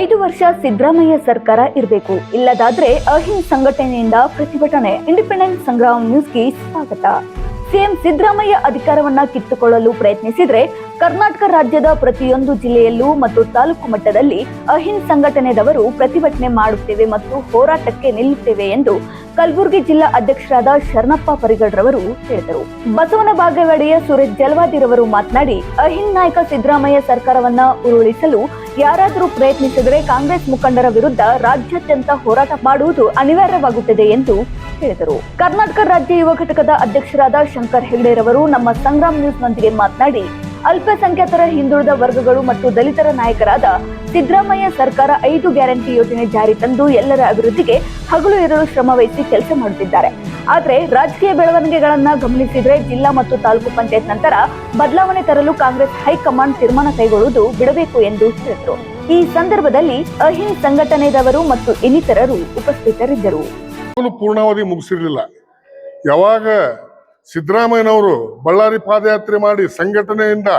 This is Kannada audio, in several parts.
ಐದು ವರ್ಷ ಸಿದ್ದರಾಮಯ್ಯ ಸರ್ಕಾರ ಇರಬೇಕು. ಇಲ್ಲದಾದ್ರೆ ಅಹಿಂದ್ ಸಂಘಟನೆಯಿಂದ ಪ್ರತಿಭಟನೆ. ಇಂಡಿಪೆಂಡೆಂಟ್ ಸಂಗ್ರಾಮ್ ನ್ಯೂಸ್ಗೆ ಸ್ವಾಗತ. ಸಿಎಂ ಸಿದ್ದರಾಮಯ್ಯ ಅಧಿಕಾರವನ್ನ ಕಿತ್ತುಕೊಳ್ಳಲು ಪ್ರಯತ್ನಿಸಿದ್ರೆ ಕರ್ನಾಟಕ ರಾಜ್ಯದ ಪ್ರತಿಯೊಂದು ಜಿಲ್ಲೆಯಲ್ಲೂ ಮತ್ತು ತಾಲೂಕು ಮಟ್ಟದಲ್ಲಿ ಅಹಿಂದ್ ಸಂಘಟನೆದವರು ಪ್ರತಿಭಟನೆ ಮಾಡುತ್ತೇವೆ ಮತ್ತು ಹೋರಾಟಕ್ಕೆ ನಿಲ್ಲುತ್ತೇವೆ ಎಂದು ಕಲಬುರಗಿ ಜಿಲ್ಲಾ ಅಧ್ಯಕ್ಷರಾದ ಶರಣಪ್ಪ ಪರಿಗಡ್ರವರು ಹೇಳಿದರು. ಬಸವನ ಬಾಗೇವಾಡಿಯ ಸುರೇಶ್ ಜಲ್ವಾದಿರವರು ಮಾತನಾಡಿ, ಅಹಿಂದ್ ನಾಯಕ ಸಿದ್ದರಾಮಯ್ಯ ಸರ್ಕಾರವನ್ನ ಉರುಳಿಸಲು ಯಾರಾದರೂ ಪ್ರಯತ್ನಿಸಿದರೆ ಕಾಂಗ್ರೆಸ್ ಮುಖಂಡರ ವಿರುದ್ಧ ರಾಜ್ಯಾದ್ಯಂತ ಹೋರಾಟ ಮಾಡುವುದು ಅನಿವಾರ್ಯವಾಗುತ್ತದೆ ಎಂದು ಹೇಳಿದರು. ಕರ್ನಾಟಕ ರಾಜ್ಯ ಯುವ ಘಟಕದ ಅಧ್ಯಕ್ಷರಾದ ಶಂಕರ್ ಹೆಗ್ಡೆರವರು ನಮ್ಮ ಸಂಗ್ರಾಮ್ ನ್ಯೂಸ್ನೊಂದಿಗೆ ಮಾತನಾಡಿ ಅಲ್ಪಸಂಖ್ಯಾತರ ಹಿಂದುಳಿದ ವರ್ಗಗಳು ಮತ್ತು ದಲಿತರ ನಾಯಕರಾದ ಸಿದ್ದರಾಮಯ್ಯ ಸರ್ಕಾರ ಐದು ಗ್ಯಾರಂಟಿ ಯೋಜನೆ ಜಾರಿ ತಂದು ಎಲ್ಲರ ಅಭಿವೃದ್ಧಿಗೆ ಹಗಲು ಇರಲು ಶ್ರಮ ವಹಿಸಿ ಕೆಲಸ ಮಾಡುತ್ತಿದ್ದಾರೆ. ಆದರೆ ರಾಜಕೀಯ ಬೆಳವಣಿಗೆಗಳನ್ನ ಗಮನಿಸಿದ್ರೆ ಜಿಲ್ಲಾ ಮತ್ತು ತಾಲೂಕು ಪಂಚಾಯತ್ ನಂತರ ಬದಲಾವಣೆ ತರಲು ಕಾಂಗ್ರೆಸ್ ಹೈಕಮಾಂಡ್ ತೀರ್ಮಾನ ಕೈಗೊಳ್ಳುವುದು ಬಿಡಬೇಕು ಎಂದು ಹೇಳಿದರು. ಈ ಸಂದರ್ಭದಲ್ಲಿ ಅಹಿಂ ಸಂಘಟನೆದವರು ಮತ್ತು ಇನ್ನಿತರರು ಉಪಸ್ಥಿತರಿದ್ದರು. ಪೂರ್ಣಾವಧಿ ಮುಗಿಸಿರಲಿಲ್ಲ. ಯಾವಾಗ ಸಿದ್ದರಾಮಯ್ಯನವರು ಬಳ್ಳಾರಿ ಪಾದಯಾತ್ರೆ ಮಾಡಿ ಸಂಘಟನೆಯಿಂದ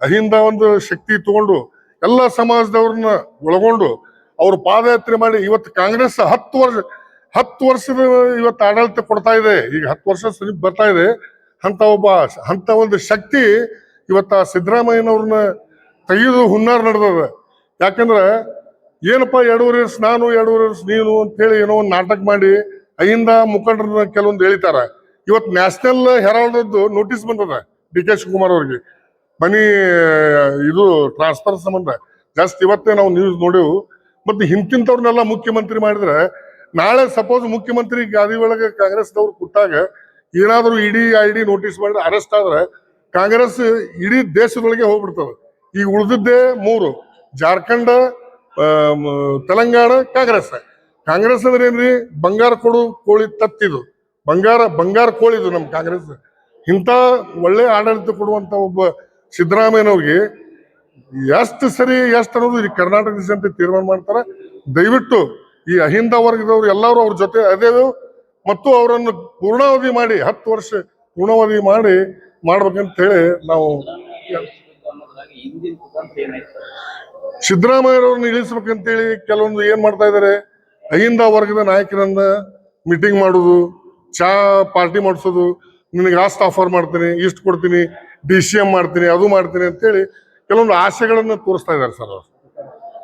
ಅಹಿಂದ ಒಂದು ಶಕ್ತಿ ತಗೊಂಡು ಎಲ್ಲ ಸಮಾಜದವ್ರನ್ನ ಒಳಗೊಂಡು ಅವರು ಪಾದಯಾತ್ರೆ ಮಾಡಿ ಇವತ್ತು ಕಾಂಗ್ರೆಸ್ ಹತ್ತು ವರ್ಷ, ಹತ್ತು ವರ್ಷದ ಇವತ್ತು ಆಡಳಿತ ಕೊಡ್ತಾ ಇದೆ. ಈಗ ಹತ್ತು ವರ್ಷ ಸಮೀಪ ಬರ್ತಾ ಇದೆ. ಅಂತ ಒಬ್ಬ ಅಂತ ಒಂದು ಶಕ್ತಿ ಇವತ್ತ ಸಿದ್ದರಾಮಯ್ಯನವ್ರನ್ನ ತೆಗೆದು ಹುನ್ನಾರ ನಡೆದದ. ಯಾಕಂದ್ರೆ ಏನಪ್ಪ ಎರಡೂವರೆ ವರ್ಷ ನಾನು, ಎರಡೂವರೆ ವರ್ಷ ನೀನು ಅಂತೇಳಿ ಏನೋ ಒಂದು ನಾಟಕ ಮಾಡಿ ಅಹಿಂದ ಮುಖಂಡರನ್ನ ಕೆಲವೊಂದು ಹೇಳಿತಾರ. ಇವತ್ತು ನ್ಯಾಷನಲ್ ಹೆರಾಲ್ಡ್ದು ನೋಟಿಸ್ ಬಂದದ ಡಿ ಕೆ ಶಿವಕುಮಾರ್ ಅವ್ರಿಗೆ. ಮನಿ ಇದು ಟ್ರಾನ್ಸ್ಫರ್ ಸಂಬಂಧ. ಜಾಸ್ತಿ ಇವತ್ತೇ ನಾವು ನ್ಯೂಸ್ ನೋಡೆವು. ಮತ್ತೆ ಹಿಂತಿಂತವ್ರನ್ನೆಲ್ಲ ಮುಖ್ಯಮಂತ್ರಿ ಮಾಡಿದ್ರೆ, ನಾಳೆ ಸಪೋಸ್ ಮುಖ್ಯಮಂತ್ರಿ ಗಾದಿ ಒಳಗೆ ಕಾಂಗ್ರೆಸ್ನವ್ರು ಕೊಟ್ಟಾಗ ಏನಾದರೂ ಇಡಿ ಐ ಡಿ ನೋಟಿಸ್ ಮಾಡಿದ್ರೆ ಅರೆಸ್ಟ್ ಆದ್ರೆ, ಕಾಂಗ್ರೆಸ್ ಇಡೀ ದೇಶದೊಳಗೆ ಹೋಗ್ಬಿಡ್ತದೆ. ಈಗ ಉಳಿದಿದ್ದೇ ಮೂರು, ಜಾರ್ಖಂಡ್ ತೆಲಂಗಾಣ, ಕಾಂಗ್ರೆಸ್. ಕಾಂಗ್ರೆಸ್ ಅಂದ್ರೆ ಏನ್ರಿ ಬಂಗಾರ ಕೊಡು ಕೋಳಿ ತತ್ತಿದು. ಬಂಗಾರ ಬಂಗಾರ ಕೋಳಿದು ನಮ್ಮ ಕಾಂಗ್ರೆಸ್. ಇಂಥ ಒಳ್ಳೆ ಆಡಳಿತ ಕೊಡುವಂತ ಒಬ್ಬ ಸಿದ್ದರಾಮಯ್ಯನವ್ರಿಗೆ ಎಷ್ಟು ಸರಿ, ಎಷ್ಟು ಅನ್ನೋದು ಈ ಕರ್ನಾಟಕ ಜನತೆ ತೀರ್ಮಾನ ಮಾಡ್ತಾರೆ. ದಯವಿಟ್ಟು ಈ ಅಹಿಂದ ವರ್ಗದವ್ರು ಎಲ್ಲರೂ ಅವ್ರ ಜೊತೆ ಅದೇವು ಮತ್ತು ಅವರನ್ನು ಪೂರ್ಣಾವಧಿ ಮಾಡಿ, ಹತ್ತು ವರ್ಷ ಪೂರ್ಣಾವಧಿ ಮಾಡಿ ಮಾಡ್ಬೇಕಂತ ಹೇಳಿ ನಾವು ಸಿದ್ದರಾಮಯ್ಯರವ್ರನ್ನ ಇಳಿಸ್ಬೇಕಂತೇಳಿ ಕೆಲವೊಂದು ಏನ್ ಮಾಡ್ತಾ ಇದಾರೆ? ಅಹಿಂದ ವರ್ಗದ ನಾಯಕರನ್ನ ಮೀಟಿಂಗ್ ಮಾಡುದು ಚಾ ಪಾರ್ಟಿ ಮಾಡಿಸೋದು, ನಿನಗೆ ಆಸ್ತಿ ಆಫರ್ ಮಾಡ್ತೀನಿ, ಇಷ್ಟು ಕೊಡ್ತೀನಿ ಡಿ ಸಿ ಎಂ ಮಾಡ್ತೀನಿ, ಅದು ಮಾಡ್ತೀನಿ ಅಂತೇಳಿ ಕೆಲವೊಂದು ಆಸೆಗಳನ್ನು ತೋರಿಸ್ತಾ ಇದ್ದಾರೆ ಸರ್ ಅವರು.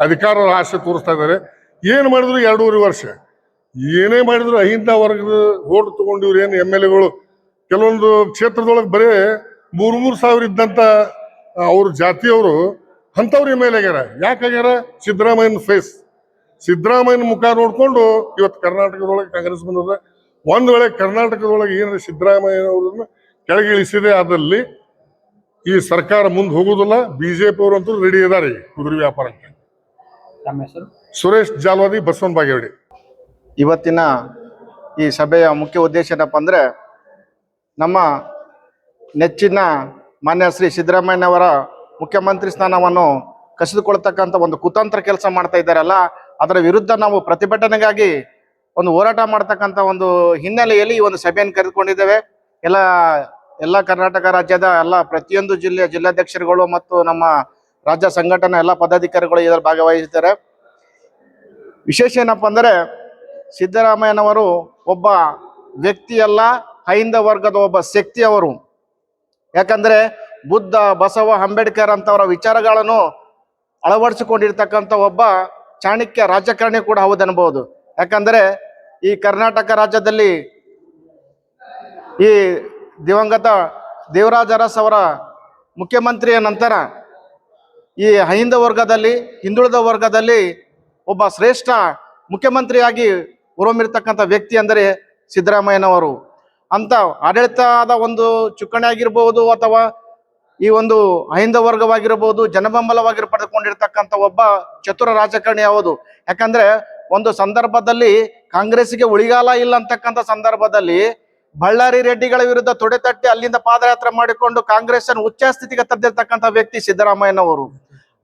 ಅಧಿಕಾರ ಆಸೆ ತೋರಿಸ್ತಾ ಇದ್ದಾರೆ. ಏನು ಮಾಡಿದ್ರು ಎರಡೂವರೆ ವರ್ಷ. ಏನೇ ಮಾಡಿದ್ರು ಅಹಿಂದ ವರ್ಗದ ಓಟ್ ತಗೊಂಡು ಇವ್ರು ಏನು ಎಂ ಎಲ್ ಎಗಳು. ಕೆಲವೊಂದು ಕ್ಷೇತ್ರದೊಳಗೆ ಬರೀ ಮೂರು ಮೂರು ಸಾವಿರ ಇದ್ದಂತ ಅವ್ರ ಜಾತಿಯವರು ಅಂಥವ್ರು ಎಂ ಎಲ್ ಎಗ್ಯಾರ ಯಾಕೆ ಆಗ್ಯಾರ? ಸಿದ್ದರಾಮಯ್ಯನ ಫೇಸ್ ಸಿದ್ದರಾಮಯ್ಯನ ಮುಖ ನೋಡ್ಕೊಂಡು ಇವತ್ತು ಕರ್ನಾಟಕದೊಳಗೆ ಕಾಂಗ್ರೆಸ್ ಬಂದದ. ಒಂದ್ ವೇಳೆ ಕರ್ನಾಟಕದೊಳಗೆ ಏನಾರ ಸಿದ್ದರಾಮಯ್ಯನವ್ರನ್ನ ಕೆಳಗೆ ಇಳಿಸಿದೆ ಆದಲ್ಲಿ ಈ ಸರ್ಕಾರ ಮುಂದೆ ಹೋಗುದಿಲ್ಲ ಬಿಜೆಪಿ ಅಂತೂ ರೆಡಿ ಇದಾರೆ ಕುದುರೆ ವ್ಯಾಪಾರಕ್ಕೆ. ಸುರೇಶ್ ಜಾಲ್ವಾದಿ ಬಸವನ್ ಬಾಗೇವಾಡಿ. ಇವತ್ತಿನ ಈ ಸಭೆಯ ಮುಖ್ಯ ಉದ್ದೇಶ ಏನಪ್ಪ ಅಂದ್ರೆ ನಮ್ಮ ನೆಚ್ಚಿನ ಮಾನ್ಯ ಶ್ರೀ ಸಿದ್ದರಾಮಯ್ಯನವರ ಮುಖ್ಯಮಂತ್ರಿ ಸ್ಥಾನವನ್ನು ಕಸಿದುಕೊಳ್ತಕ್ಕಂಥ ಒಂದು ಕುತಂತ್ರ ಕೆಲಸ ಮಾಡ್ತಾ ಇದ್ದಾರಲ್ಲ ಅದರ ವಿರುದ್ಧ ನಾವು ಪ್ರತಿಭಟನೆಗಾಗಿ ಒಂದು ಹೋರಾಟ ಮಾಡ್ತಕ್ಕಂಥ ಒಂದು ಹಿನ್ನೆಲೆಯಲ್ಲಿ ಈ ಒಂದು ಸಭೆಯನ್ನು ಕರೆದುಕೊಂಡಿದ್ದೇವೆ. ಎಲ್ಲ ಎಲ್ಲ ಕರ್ನಾಟಕ ರಾಜ್ಯದ ಎಲ್ಲ ಪ್ರತಿಯೊಂದು ಜಿಲ್ಲೆಯ ಜಿಲ್ಲಾಧ್ಯಕ್ಷರುಗಳು ಮತ್ತು ನಮ್ಮ ರಾಜ್ಯ ಸಂಘಟನೆ ಎಲ್ಲ ಪದಾಧಿಕಾರಿಗಳು ಇದರಲ್ಲಿ ಭಾಗವಹಿಸಿದ್ದಾರೆ. ವಿಶೇಷ ಏನಪ್ಪ ಅಂದರೆ ಸಿದ್ದರಾಮಯ್ಯನವರು ಒಬ್ಬ ವ್ಯಕ್ತಿಯಲ್ಲ, ಹೈಂದ ವರ್ಗದ ಒಬ್ಬ ಶಕ್ತಿ ಅವರು. ಯಾಕಂದ್ರೆ ಬುದ್ಧ, ಬಸವ, ಅಂಬೇಡ್ಕರ್ ಅಂತವರ ವಿಚಾರಗಳನ್ನು ಅಳವಡಿಸಿಕೊಂಡಿರ್ತಕ್ಕಂಥ ಒಬ್ಬ ಚಾಣಕ್ಯ ರಾಜಕಾರಣಿ ಕೂಡ ಹೌದನ್ಬಹುದು ಯಾಕಂದ್ರೆ ಈ ಕರ್ನಾಟಕ ರಾಜ್ಯದಲ್ಲಿ ಈ ದಿವಂಗತ ದೇವರಾಜ ಅರಸ್ ಅವರ ಮುಖ್ಯಮಂತ್ರಿಯ ನಂತರ ಈ ಹೈಂದ ವರ್ಗದಲ್ಲಿ, ಹಿಂದುಳಿದ ವರ್ಗದಲ್ಲಿ ಒಬ್ಬ ಶ್ರೇಷ್ಠ ಮುಖ್ಯಮಂತ್ರಿಯಾಗಿ ಹೊರಮಿರ್ತಕ್ಕಂಥ ವ್ಯಕ್ತಿ ಅಂದರೆ ಸಿದ್ದರಾಮಯ್ಯನವರು. ಅಂತ ಆಡಳಿತದ ಒಂದು ಚುಕ್ಕಣೆ ಆಗಿರ್ಬೋದು ಅಥವಾ ಈ ಒಂದು ಅಹಿಂದ ವರ್ಗವಾಗಿರ್ಬೋದು, ಜನಬೆಂಬಲವಾಗಿ ಪಡೆದುಕೊಂಡಿರ್ತಕ್ಕಂಥ ಒಬ್ಬ ಚತುರ ರಾಜಕಾರಣಿ ಯಾವುದು? ಯಾಕಂದ್ರೆ ಒಂದು ಸಂದರ್ಭದಲ್ಲಿ ಕಾಂಗ್ರೆಸ್ಗೆ ಉಳಿಗಾಲ ಇಲ್ಲ ಅಂತಕ್ಕಂಥ ಸಂದರ್ಭದಲ್ಲಿ ಬಳ್ಳಾರಿ ರೆಡ್ಡಿಗಳ ವಿರುದ್ಧ ತೊಡೆ ತಟ್ಟಿ ಅಲ್ಲಿಂದ ಪಾದಯಾತ್ರೆ ಮಾಡಿಕೊಂಡು ಕಾಂಗ್ರೆಸ್ ಅನ್ನು ಉಚ್ಚ ಸ್ಥಿತಿಗೆ ತಂದಿರ್ತಕ್ಕಂಥ ವ್ಯಕ್ತಿ ಸಿದ್ದರಾಮಯ್ಯನವರು.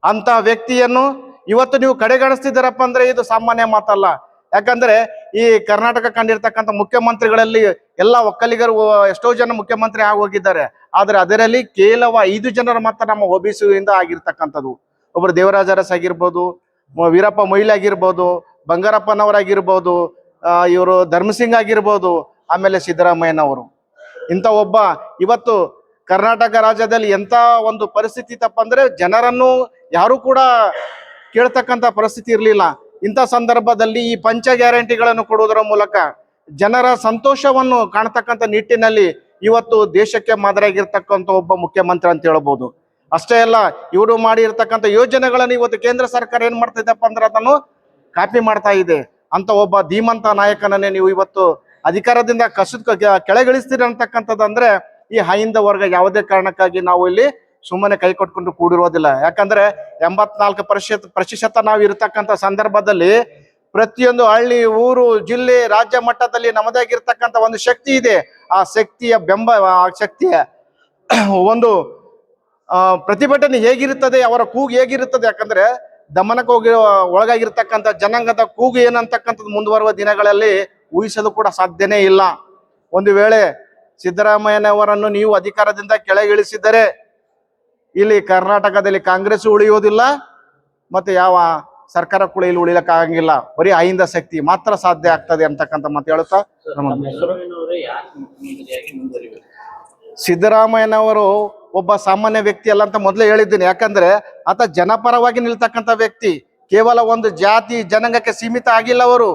ಅಂತ ವ್ಯಕ್ತಿಯನ್ನು ಇವತ್ತು ನೀವು ಕಡೆಗಣಿಸ್ತಿದ್ದೀರಪ್ಪ ಅಂದ್ರೆ ಇದು ಸಾಮಾನ್ಯ ಮಾತಲ್ಲ. ಯಾಕಂದ್ರೆ ಈ ಕರ್ನಾಟಕ ಕಂಡಿರ್ತಕ್ಕಂಥ ಮುಖ್ಯಮಂತ್ರಿಗಳಲ್ಲಿ ಎಲ್ಲ ಒಕ್ಕಲಿಗರು, ಎಷ್ಟೋ ಜನ ಮುಖ್ಯಮಂತ್ರಿ ಆಗಿ ಹೋಗಿದ್ದಾರೆ ಆದ್ರೆ ಅದರಲ್ಲಿ ಕೇವಲ ಐದು ಜನರು ಮಾತ್ರ ನಮ್ಮ ಒಬಿಸಿಯಿಂದ ಆಗಿರ್ತಕ್ಕಂಥದ್ದು. ಒಬ್ರು ದೇವರಾಜ ಅರಸ್ ಆಗಿರ್ಬೋದು ವೀರಪ್ಪ ಮೊಯ್ಲಿ ಆಗಿರ್ಬೋದು ಬಂಗಾರಪ್ಪನವರಾಗಿರ್ಬೋದು ಇವರು ಧರ್ಮಸಿಂಗ್ ಆಗಿರ್ಬೋದು ಆಮೇಲೆ ಸಿದ್ದರಾಮಯ್ಯನವರು. ಇಂಥ ಒಬ್ಬ ಇವತ್ತು ಕರ್ನಾಟಕ ರಾಜ್ಯದಲ್ಲಿ ಎಂಥ ಒಂದು ಪರಿಸ್ಥಿತಿ ತಪ್ಪಂದ್ರೆ ಜನರನ್ನು ಯಾರು ಕೂಡ ಕೇಳ್ತಕ್ಕಂಥ ಪರಿಸ್ಥಿತಿ ಇರಲಿಲ್ಲ. ಇಂಥ ಸಂದರ್ಭದಲ್ಲಿ ಈ ಪಂಚ ಗ್ಯಾರಂಟಿಗಳನ್ನು ಕೊಡುವುದರ ಮೂಲಕ ಜನರ ಸಂತೋಷವನ್ನು ಕಾಣ್ತಕ್ಕಂಥ ನಿಟ್ಟಿನಲ್ಲಿ ಇವತ್ತು ದೇಶಕ್ಕೆ ಮಾದರಿಯಾಗಿರ್ತಕ್ಕಂಥ ಒಬ್ಬ ಮುಖ್ಯಮಂತ್ರಿ ಅಂತ ಹೇಳ್ಬೋದು. ಅಷ್ಟೇ ಅಲ್ಲ, ಇವರು ಮಾಡಿರ್ತಕ್ಕಂಥ ಯೋಜನೆಗಳನ್ನು ಇವತ್ತು ಕೇಂದ್ರ ಸರ್ಕಾರ ಏನ್ ಮಾಡ್ತಾ ಇದೆಪ್ಪ ಅಂದ್ರೆ ಅದನ್ನು ಕಾಪಿ ಮಾಡ್ತಾ ಇದೆ. ಅಂತ ಒಬ್ಬ ಧೀಮಂತ ನಾಯಕನನ್ನೇ ನೀವು ಇವತ್ತು ಅಧಿಕಾರದಿಂದ ಕಸದ ಕೆಳಗಿಳಿಸ್ತೀರಿ ಅಂತಕ್ಕಂಥದ್ದು ಅಂದ್ರೆ ಈ ಹೈಂದ ವರ್ಗ ಯಾವುದೇ ಕಾರಣಕ್ಕಾಗಿ ನಾವು ಇಲ್ಲಿ ಸುಮ್ಮನೆ ಕೈ ಕೊಟ್ಕೊಂಡು ಕೂಡಿರೋದಿಲ್ಲ. ಯಾಕಂದ್ರೆ ಎಂಬತ್ನಾಲ್ಕು ಪ್ರತಿಶತ ಪ್ರತಿಶತ ನಾವು ಇರತಕ್ಕಂಥ ಸಂದರ್ಭದಲ್ಲಿ ಪ್ರತಿಯೊಂದು ಹಳ್ಳಿ, ಊರು, ಜಿಲ್ಲೆ, ರಾಜ್ಯ ಮಟ್ಟದಲ್ಲಿ ನಮ್ಮದೇ ಆಗಿರ್ತಕ್ಕಂಥ ಒಂದು ಶಕ್ತಿ ಇದೆ. ಆ ಶಕ್ತಿಯ ಬೆಂಬ, ಆ ಶಕ್ತಿಯ ಒಂದು ಪ್ರತಿಭಟನೆ ಹೇಗಿರುತ್ತದೆ, ಅವರ ಕೂಗು ಹೇಗಿರುತ್ತದೆ ಯಾಕಂದ್ರೆ ದಮನಕ್ಕೆ ಹೋಗಿ ಒಳಗಾಗಿರ್ತಕ್ಕಂಥ ಜನಾಂಗದ ಕೂಗು ಏನಂತಕ್ಕಂಥದ್ದು ಮುಂದುವರುವ ದಿನಗಳಲ್ಲಿ ಊಹಿಸಲು ಕೂಡ ಸಾಧ್ಯನೇ ಇಲ್ಲ. ಒಂದು ವೇಳೆ ಸಿದ್ದರಾಮಯ್ಯನವರನ್ನು ನೀವು ಅಧಿಕಾರದಿಂದ ಕೆಳಗಿಳಿಸಿದರೆ ಇಲ್ಲಿ ಕರ್ನಾಟಕದಲ್ಲಿ ಕಾಂಗ್ರೆಸ್ ಉಳಿಯೋದಿಲ್ಲ ಮತ್ತೆ ಯಾವ ಸರ್ಕಾರ ಕೂಡ ಇಲ್ಲಿ ಉಳಿಲಕ್ಕಾಗಂಗಿಲ್ಲ. ಬರೀ ಅಹಿಂದ ಶಕ್ತಿ ಮಾತ್ರ ಸಾಧ್ಯ ಆಗ್ತದೆ ಅಂತಕ್ಕಂಥ ಮಾತು ಹೇಳುತ್ತಾ ಸಿದ್ದರಾಮಯ್ಯನವರು ಸಿದ್ದರಾಮಯ್ಯನವರೇ ಒಬ್ಬ ಸಾಮಾನ್ಯ ವ್ಯಕ್ತಿ ಅಲ್ಲ ಅಂತ ಮೊದಲೇ ಹೇಳಿದ್ದೀನಿ. ಯಾಕಂದ್ರೆ ಆತ ಜನಪರವಾಗಿ ನಿಲ್ತಕ್ಕಂಥ ವ್ಯಕ್ತಿ. ಕೇವಲ ಒಂದು ಜಾತಿ ಜನಾಂಗಕ್ಕೆ ಸೀಮಿತ ಆಗಿಲ್ಲ ಅವರು.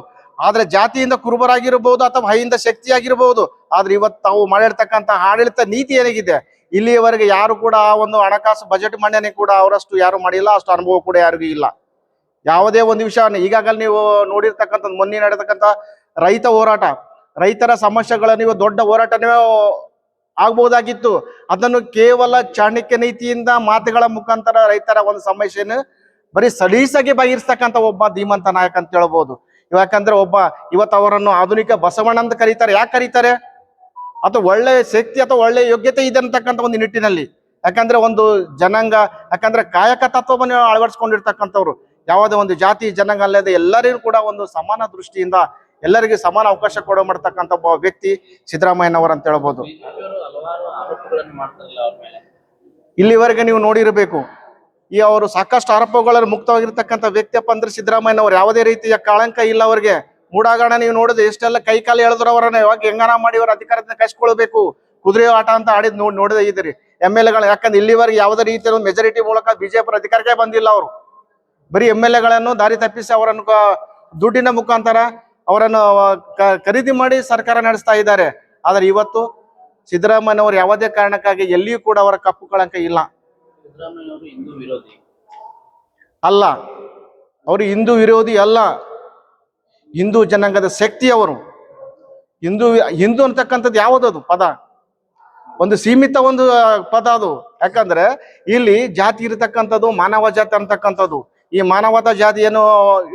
ಆದ್ರೆ ಜಾತಿಯಿಂದ ಕುರುಬರಾಗಿರ್ಬೋದು ಅಥವಾ ಹೈಯಿಂದ ಶಕ್ತಿ ಆಗಿರ್ಬೋದು ಆದ್ರೆ ಇವತ್ತು ತಾವು ಮಾಡಿರ್ತಕ್ಕಂಥ ಆಡಳಿತ ನೀತಿ ಏನಾಗಿದೆ? ಇಲ್ಲಿಯವರೆಗೆ ಯಾರು ಕೂಡ ಆ ಒಂದು ಹಣಕಾಸು ಬಜೆಟ್ ಮಂಡನೆ ಕೂಡ ಅವರಷ್ಟು ಯಾರು ಮಾಡಿಲ್ಲ, ಅಷ್ಟು ಅನುಭವ ಕೂಡ ಯಾರಿಗೂ ಇಲ್ಲ. ಯಾವುದೇ ಒಂದು ವಿಷಯವನ್ನು ಈಗಾಗಲೇ ನೀವು ನೋಡಿರ್ತಕ್ಕಂಥದ್ದು, ಮೊನ್ನೆ ನಡೆತಕ್ಕಂಥ ರೈತ ಹೋರಾಟ. ರೈತರ ಸಮಸ್ಯೆಗಳನ್ನು ನೀವು ದೊಡ್ಡ ಹೋರಾಟನೇ ಆಗ್ಬೋದಾಗಿತ್ತು ಅದನ್ನು ಕೇವಲ ಚಾಣಕ್ಯ ನೀತಿಯಿಂದ ಮಾತುಗಳ ಮುಖಾಂತರ ರೈತರ ಒಂದು ಸಮಸ್ಯೆಯನ್ನು ಬರೀ ಸಲೀಸಾಗಿ ಬಗೆಹರಿಸ್ತಕ್ಕಂಥ ಒಬ್ಬ ಧೀಮಂತ ನಾಯಕ ಅಂತ ಹೇಳ್ಬೋದು. ಯಾಕಂದ್ರೆ ಒಬ್ಬ ಇವತ್ತು ಅವರನ್ನು ಆಧುನಿಕ ಬಸವಣ್ಣ ಅಂತ ಕರೀತಾರೆ. ಯಾಕೆ ಕರೀತಾರೆ? ಅಥವಾ ಒಳ್ಳೆ ಶಕ್ತಿ ಅಥವಾ ಒಳ್ಳೆ ಯೋಗ್ಯತೆ ಇದೆ ಅಂತಕ್ಕಂಥ ಒಂದು ನಿಟ್ಟಿನಲ್ಲಿ. ಯಾಕಂದ್ರೆ ಒಂದು ಜನಾಂಗ, ಯಾಕಂದ್ರೆ ಕಾಯಕ ತತ್ವವನ್ನು ಅಳವಡಿಸ್ಕೊಂಡಿರ್ತಕ್ಕಂಥವ್ರು. ಯಾವುದೇ ಒಂದು ಜಾತಿ, ಜನಾಂಗ ಅಲ್ಲದೆ ಎಲ್ಲರಿಗೂ ಕೂಡ ಒಂದು ಸಮಾನ ದೃಷ್ಟಿಯಿಂದ ಎಲ್ಲರಿಗೂ ಸಮಾನ ಅವಕಾಶ ಕೊಡೋ ಮಾಡ್ತಕ್ಕಂತ ಒಬ್ಬ ವ್ಯಕ್ತಿ ಸಿದ್ದರಾಮಯ್ಯನವರು ಅಂತ ಹೇಳ್ಬೋದು. ಇಲ್ಲಿವರೆಗೆ ನೀವು ನೋಡಿರಬೇಕು, ಈ ಅವರು ಸಾಕಷ್ಟು ಆರೋಪಗಳಲ್ಲಿ ಮುಕ್ತವಾಗಿರ್ತಕ್ಕಂಥ ವ್ಯಕ್ತಿಯಪ್ಪ ಅಂದ್ರೆ ಸಿದ್ದರಾಮಯ್ಯನವರು. ಯಾವುದೇ ರೀತಿಯ ಕಳಂಕ ಇಲ್ಲ ಅವರಿಗೆ. ಮೂಡಾಗಣ ನೀವು ನೋಡಿದ್ರೆ ಎಷ್ಟೆಲ್ಲ ಕೈ ಕಾಲು ಎಳೆದ್ರು ಅವರನ್ನ. ಯಾವಾಗ ಹೆಂಗನ ಮಾಡಿ ಅವರ ಅಧಿಕಾರದಿಂದ ಕಳ್ಸಿಕೊಳ್ಬೇಕು ಕುದುರೆ ಆಟ ಅಂತ ಆಡಿದ್ ನೋಡಿ ನೋಡದೇ ಇದ್ರಿ ಎಂ ಎಲ್ ಎಗಳು, ಯಾಕಂದ್ರೆ ಇಲ್ಲಿವರೆಗೆ ಯಾವುದೇ ರೀತಿಯ ಮೆಜಾರಿಟಿ ಮೂಲಕ ಬಿಜೆಪಿ ಅಧಿಕಾರಕ್ಕೆ ಬಂದಿಲ್ಲ ಅವರು. ಬರೀ ಎಂ ಎಲ್ ಎಗಳನ್ನು ದಾರಿ ತಪ್ಪಿಸಿ ಅವರನ್ನು ದುಡ್ಡಿನ ಮುಖಾಂತರ ಅವರನ್ನು ಖರೀದಿ ಮಾಡಿ ಸರ್ಕಾರ ನಡೆಸ್ತಾ ಇದ್ದಾರೆ. ಆದ್ರೆ ಇವತ್ತು ಸಿದ್ದರಾಮಯ್ಯನವರು ಯಾವುದೇ ಕಾರಣಕ್ಕಾಗಿ ಎಲ್ಲಿಯೂ ಕೂಡ ಅವರ ಕಪ್ಪು ಕಳಂಕ ಇಲ್ಲ. ಸಿದ್ದರಾಮಯ್ಯವರು ಹಿಂದೂ ವಿರೋಧಿ. ಅಲ್ಲ ಅವರು ಹಿಂದೂ ವಿರೋಧಿ ಅಲ್ಲ. ಹಿಂದೂ ಜನಾಂಗದ ಶಕ್ತಿ ಅವರು. ಹಿಂದೂ ಹಿಂದೂ ಅಂತಕ್ಕಂಥದ್ದು ಯಾವುದದು ಪದ. ಒಂದು ಸೀಮಿತ ಒಂದು ಪದ ಅದು. ಯಾಕಂದ್ರೆ ಇಲ್ಲಿ ಜಾತಿ ಇರತಕ್ಕಂಥದ್ದು ಮಾನವ ಜಾತಿ ಅಂತಕ್ಕಂಥದ್ದು. ಈ ಮಾನವತಾ ಜಾತಿಯನ್ನು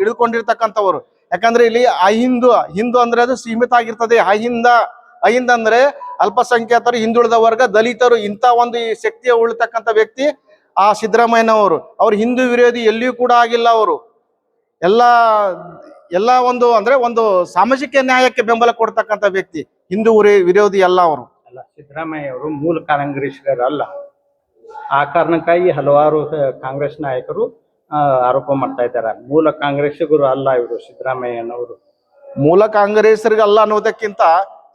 ಇಳ್ಕೊಂಡಿರ್ತಕ್ಕಂಥವ್ರು. ಯಾಕಂದ್ರೆ ಇಲ್ಲಿ ಅಹಿಂದು ಹಿಂದೂ ಅಂದ್ರೆ ಅದು ಸೀಮಿತ ಆಗಿರ್ತದೆ. ಅಹಿಂದ ಅಹಿಂದ ಅಂದ್ರೆ ಅಲ್ಪಸಂಖ್ಯಾತರು, ಹಿಂದುಳಿದ ವರ್ಗ, ದಲಿತರು, ಇಂಥ ಒಂದು ಶಕ್ತಿಯ ಉಳಿತಕ್ಕಂಥ ವ್ಯಕ್ತಿ ಆ ಸಿದ್ದರಾಮಯ್ಯನವರು. ಅವ್ರು ಹಿಂದೂ ವಿರೋಧಿ ಎಲ್ಲಿಯೂ ಕೂಡ ಆಗಿಲ್ಲ ಅವರು. ಎಲ್ಲ ಎಲ್ಲ ಒಂದು ಅಂದ್ರೆ ಒಂದು ಸಾಮಾಜಿಕ ನ್ಯಾಯಕ್ಕೆ ಬೆಂಬಲ ಕೊಡ್ತಕ್ಕಂಥ ವ್ಯಕ್ತಿ. ಹಿಂದೂ ವಿರೋ- ವಿರೋಧಿ ಅಲ್ಲ ಅವರು. ಅಲ್ಲ, ಸಿದ್ದರಾಮಯ್ಯ ಅವರು ಮೂಲ ಕಾಂಗ್ರೆಸ್ ಅಲ್ಲ ಆ ಕಾರಣಕ್ಕಾಗಿ ಹಲವಾರು ಕಾಂಗ್ರೆಸ್ ನಾಯಕರು ಆರೋಪ ಮಾಡ್ತಾ ಇದ್ದಾರೆ. ಮೂಲ ಕಾಂಗ್ರೆಸ್ಸಿಗರು ಅಲ್ಲ ಇವರು ಸಿದ್ದರಾಮಯ್ಯನವರು. ಮೂಲ ಕಾಂಗ್ರೆಸ್ಸರಿಗಲ್ಲ ಅನ್ನೋದಕ್ಕಿಂತ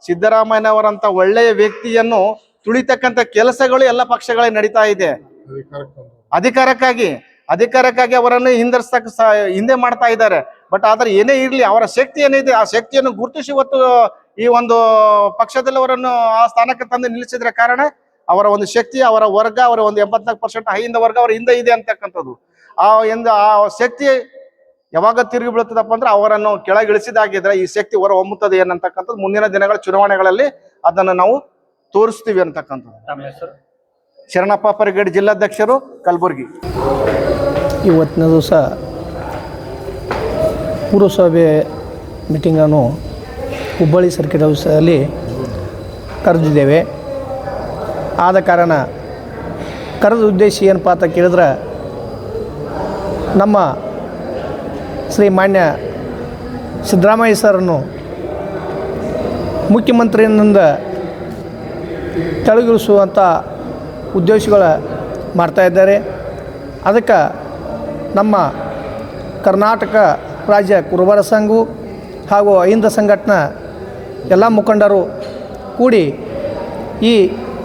ಸಿದ್ದರಾಮಯ್ಯನವರಂತ ಒಳ್ಳೆಯ ವ್ಯಕ್ತಿಯನ್ನು ತುಳಿತಕ್ಕಂತ ಕೆಲಸಗಳು ಎಲ್ಲ ಪಕ್ಷಗಳೇ ನಡೀತಾ ಇದೆ. ಅಧಿಕಾರಕ್ಕಾಗಿ ಅಧಿಕಾರಕ್ಕಾಗಿ ಅವರನ್ನು ಹಿಂದರ್ಸ್ತಕ್ಕ ಹಿಂದೆ ಮಾಡ್ತಾ ಇದ್ದಾರೆ. ಬಟ್ ಆದ್ರೆ ಏನೇ ಇರಲಿ, ಅವರ ಶಕ್ತಿ ಏನಿದೆ, ಆ ಶಕ್ತಿಯನ್ನು ಗುರುತಿಸಿ ಇವತ್ತು ಈ ಒಂದು ಪಕ್ಷದಲ್ಲಿ ಅವರನ್ನು ಆ ಸ್ಥಾನಕ್ಕೆ ತಂದು ನಿಲ್ಲಿಸಿದ್ರೆ ಕಾರಣ ಅವರ ಒಂದು ಶಕ್ತಿ, ಅವರ ವರ್ಗ, ಅವರ ಒಂದು ಎಂಬತ್ನಾಲ್ಕು ಪರ್ಸೆಂಟ್ ಹೈಯಿಂದ ವರ್ಗ ಅವರ ಹಿಂದೆ ಇದೆ ಅಂತಕ್ಕಂಥದ್ದು. ಆ ಎಂದು ಆ ಶಕ್ತಿ ಯಾವಾಗ ತಿರುಗಿ ಬೀಳ್ತದಪ್ಪ ಅಂದ್ರೆ ಅವರನ್ನು ಕೆಳಗಿಳಿಸಿದಾಗಿದ್ರೆ ಈ ಶಕ್ತಿ ಹೊರ ಹೊಮ್ಮುತ್ತದೆ ಏನಂತಕ್ಕಂಥದ್ದು ಮುಂದಿನ ದಿನಗಳ ಚುನಾವಣೆಗಳಲ್ಲಿ ಅದನ್ನು ನಾವು ತೋರಿಸ್ತೀವಿ ಅಂತಕ್ಕಂಥದ್ದು. ಶರಣಪ್ಪ ಪರಿಗಡ್ ಜಿಲ್ಲಾಧ್ಯಕ್ಷರು ಕಲಬುರಗಿ. ಇವತ್ತಿನ ದಿವಸ ಪುರಸಭೆ ಮೀಟಿಂಗನ್ನು ಹುಬ್ಬಳ್ಳಿ ಸರ್ಕಿಟ್ ಹೌಸಲ್ಲಿ ಕರೆದಿದ್ದೇವೆ. ಆದ ಕಾರಣ ಕರೆದ ಉದ್ದೇಶ ಏನಪ್ಪ ಅಂತ ಕೇಳಿದ್ರೆ ನಮ್ಮ ಶ್ರೀ ಮಾನ್ಯ ಸಿದ್ದರಾಮಯ್ಯ ಸರ್ನು ಮುಖ್ಯಮಂತ್ರಿಯಿಂದ ತೆಳಗಿಳಿಸುವಂಥ ಉದ್ದೇಶಗಳ ಮಾಡ್ತಾ ಇದ್ದಾರೆ. ಅದಕ್ಕೆ ನಮ್ಮ ಕರ್ನಾಟಕ ರಾಜ್ಯ ಕುರುಬರ ಸಂಘವು ಹಾಗೂ ಅಹಿಂದ ಸಂಘಟನೆ ಎಲ್ಲ ಮುಖಂಡರು ಕೂಡಿ ಈ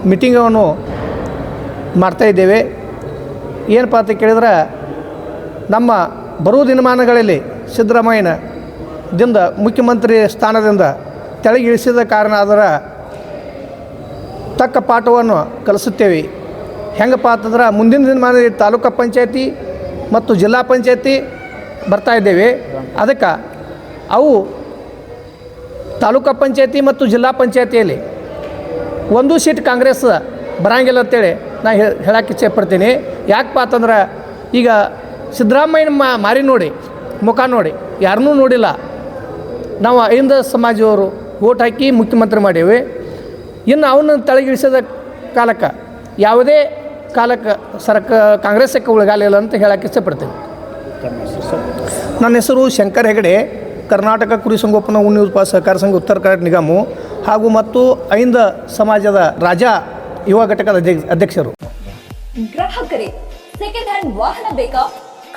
ಮೀಟಿಂಗನ್ನು ಮಾಡ್ತಾಯಿದ್ದೇವೆ ಏನಪ್ಪ ಅಂತ ಕೇಳಿದ್ರೆ ನಮ್ಮ ಬರುವ ದಿನಮಾನಗಳಲ್ಲಿ ಸಿದ್ದರಾಮಯ್ಯನದಿಂದ ಮುಖ್ಯಮಂತ್ರಿ ಸ್ಥಾನದಿಂದ ತೆಳಗಿಳಿಸಿದ ಕಾರಣ ಅದರ ತಕ್ಕ ಪಾಠವನ್ನು ಕಲಿಸುತ್ತೇವೆ. ಹೆಂಗಪ್ಪ ಅಂತಂದ್ರೆ ಮುಂದಿನ ದಿನಮಾನದಲ್ಲಿ ತಾಲೂಕು ಪಂಚಾಯತಿ ಮತ್ತು ಜಿಲ್ಲಾ ಪಂಚಾಯತಿ ಬರ್ತಾ ಇದ್ದೇವೆ. ಅದಕ್ಕೆ ಅವು ತಾಲೂಕು ಪಂಚಾಯತಿ ಮತ್ತು ಜಿಲ್ಲಾ ಪಂಚಾಯತಿಯಲ್ಲಿ ಒಂದು ಸೀಟ್ ಕಾಂಗ್ರೆಸ್ ಬರಂಗಿಲ್ಲ ಅಂತೇಳಿ ನಾನು ಹೇಳಕ್ಕೆ ಇಚ್ಛೆ ಪಡ್ತೀನಿ. ಯಾಕಪ್ಪ ಅಂತಂದ್ರೆ ಈಗ ಸಿದ್ದರಾಮಯ್ಯನ ಮಾ ಮಾರಿ ನೋಡಿ ಮುಖ ನೋಡಿ ಯಾರನ್ನೂ ನೋಡಿಲ್ಲ. ನಾವು ಅಹಿಂದ ಸಮಾಜವರು ಓಟ್ ಹಾಕಿ ಮುಖ್ಯಮಂತ್ರಿ ಮಾಡೀವಿ. ಇನ್ನು ಅವನ್ನ ತಳಗಿಳಿಸಿದ ಕಾಲಕ್ಕೆ ಯಾವುದೇ ಕಾಲಕ್ಕೆ ಸರ್ಕ ಕಾಂಗ್ರೆಸ್ಸಕ್ಕೆ ಉಳಗಾಲಿಲ್ಲ ಅಂತ ಹೇಳಕ್ಕೆ ಇಷ್ಟಪಡ್ತೀನಿ. ನನ್ನ ಹೆಸರು ಶಂಕರ್ ಹೆಗಡೆ ಕರ್ನಾಟಕ ಕುರಿ ಸಂಗೋಪನಾ ಉಣ್ಣಿ ಉತ್ಪಾದ ಸಹಕಾರ ಸಂಘ ಉತ್ತರ ಕರ್ನಾಟಕ ನಿಗಮ ಹಾಗೂ ಮತ್ತು ಅಹಿಂದ ಸಮಾಜದ ರಾಜಾ ಯುವ ಘಟಕದ ಅಧ್ಯಕ್ಷ ಅಧ್ಯಕ್ಷರು. ಗ್ರಾಹಕರೇ ಸೆಕೆಂಡ್ ಹ್ಯಾಂಡ್ ವಾಹನ ಬೇಕಾ?